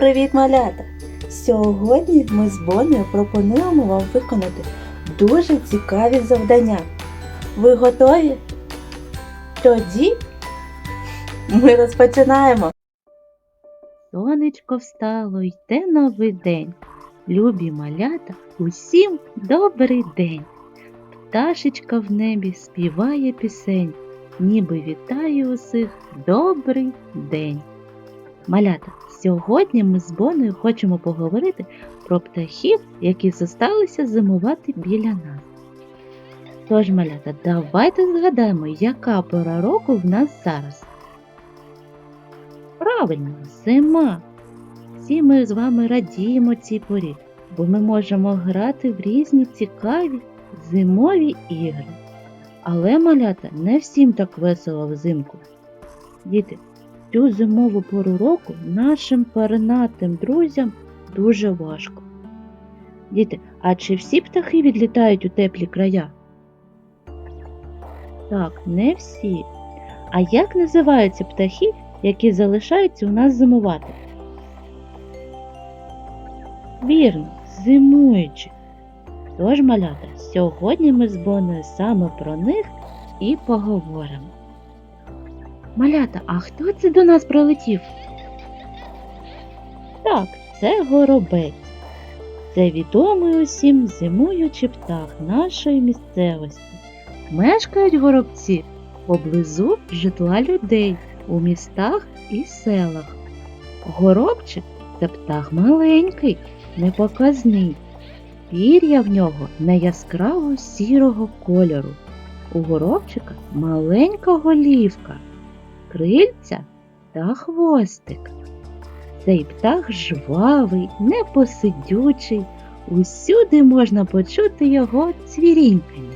Привіт, малята! Сьогодні ми з Бонею пропонуємо вам виконати дуже цікаві завдання. Ви готові? Тоді ми розпочинаємо. Сонечко встало, йде новий день. Любі малята, усім добрий день. Пташечка в небі співає пісень, ніби вітає усіх добрий день. Малята, сьогодні ми з Боною хочемо поговорити про птахів, які зосталися зимувати біля нас. Тож, малята, давайте згадаємо, яка пора року в нас зараз. Правильно, зима. Всі ми з вами радіємо цій порі, бо ми можемо грати в різні цікаві зимові ігри. Але, малята, не всім так весело взимку. Діти, цю зимову пору року нашим пернатим друзям дуже важко. Діти, а чи всі птахи відлітають у теплі края? Так, не всі. А як називаються птахи, які залишаються у нас зимувати? Вірно, зимуючі. Тож, малята, сьогодні ми з Боною саме про них і поговоримо. Малята, а хто це до нас прилетів? Так, це горобець. Це відомий усім зимуючий птах нашої місцевості. Мешкають горобці поблизу житла людей у містах і селах. Горобчик це птах маленький, непоказний. Пір'я в нього не яскраво сірого кольору. У горобчика маленька голівка крильця та хвостик. Цей птах жвавий, непосидючий, усюди можна почути його цвірінькання.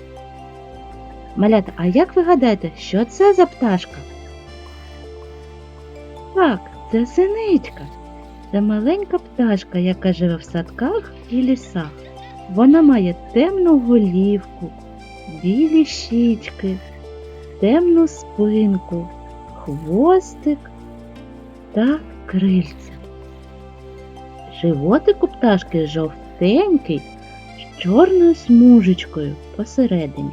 Малята, а як ви гадаєте, що це за пташка? Так, це синичка. Це маленька пташка, яка живе в садках і лісах. Вона має темну голівку, білі щічки, темну спинку, хвостик та крильця. Животик у пташки жовтенький з чорною смужечкою посередині,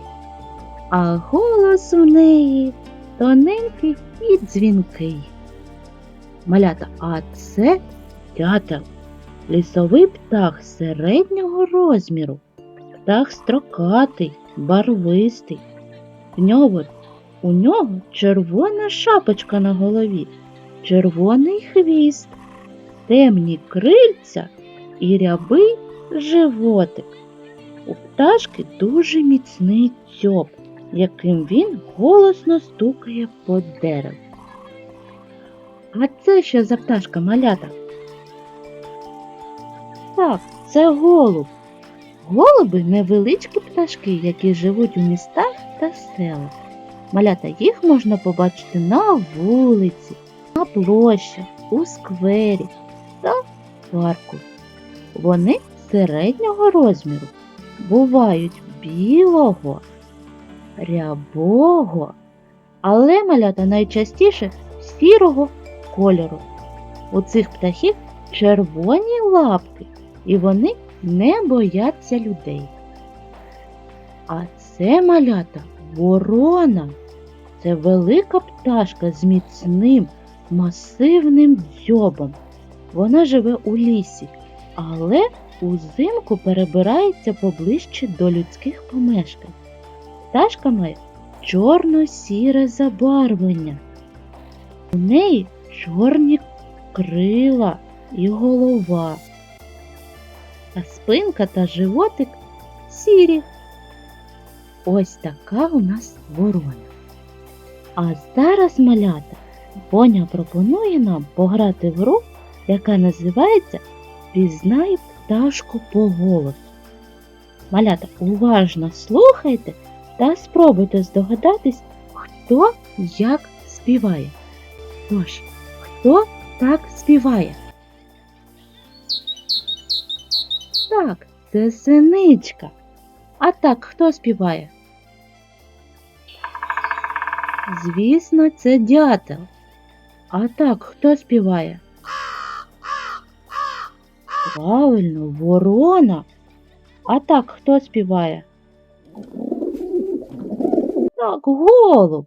а голос у неї тоненький і дзвінкий. Малята, а це дятел, лісовий птах середнього розміру, птах строкатий, барвистий. В нього у нього червона шапочка на голові, червоний хвіст, темні крильця і рябий животик. У пташки дуже міцний дзьоб, яким він голосно стукає по дереву. А це що за пташка малята? Так, це голуб. Голуби невеличкі пташки, які живуть у містах та селах. Малята їх можна побачити на вулиці, на площах, у сквері та парку. Вони середнього розміру бувають білого, рябого, але малята найчастіше сірого кольору. У цих птахів червоні лапки, і вони не бояться людей. А це малята ворона. Це велика пташка з міцним, масивним дзьобом. Вона живе у лісі, але узимку перебирається поближче до людських помешкань. Пташка має чорно-сіре забарвлення. У неї чорні крила і голова, а спинка та животик сірі. Ось така у нас ворона. А зараз малята Боня пропонує нам пограти в гру, яка називається Пізнай пташку по голосу. Малята, уважно слухайте та спробуйте здогадатись, хто як співає. Тож, хто так співає? Так, це синичка. А так хто співає? Звісно, це дятел. А так хто співає? Правильно, ворона. А так хто співає? Так, голуб.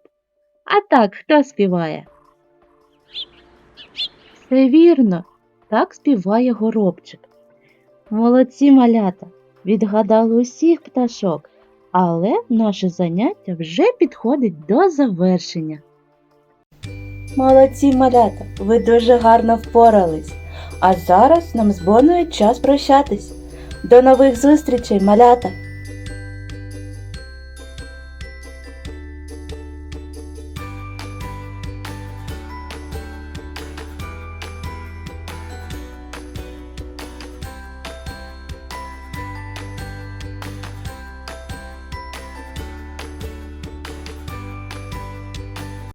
А так хто співає? Все вірно, так співає горобчик. Молодці малята, відгадали усіх пташок, але наше заняття вже підходить до завершення. Молодці малята, ви дуже гарно впорались. А зараз нам з Боною час прощатись. До нових зустрічей, малята!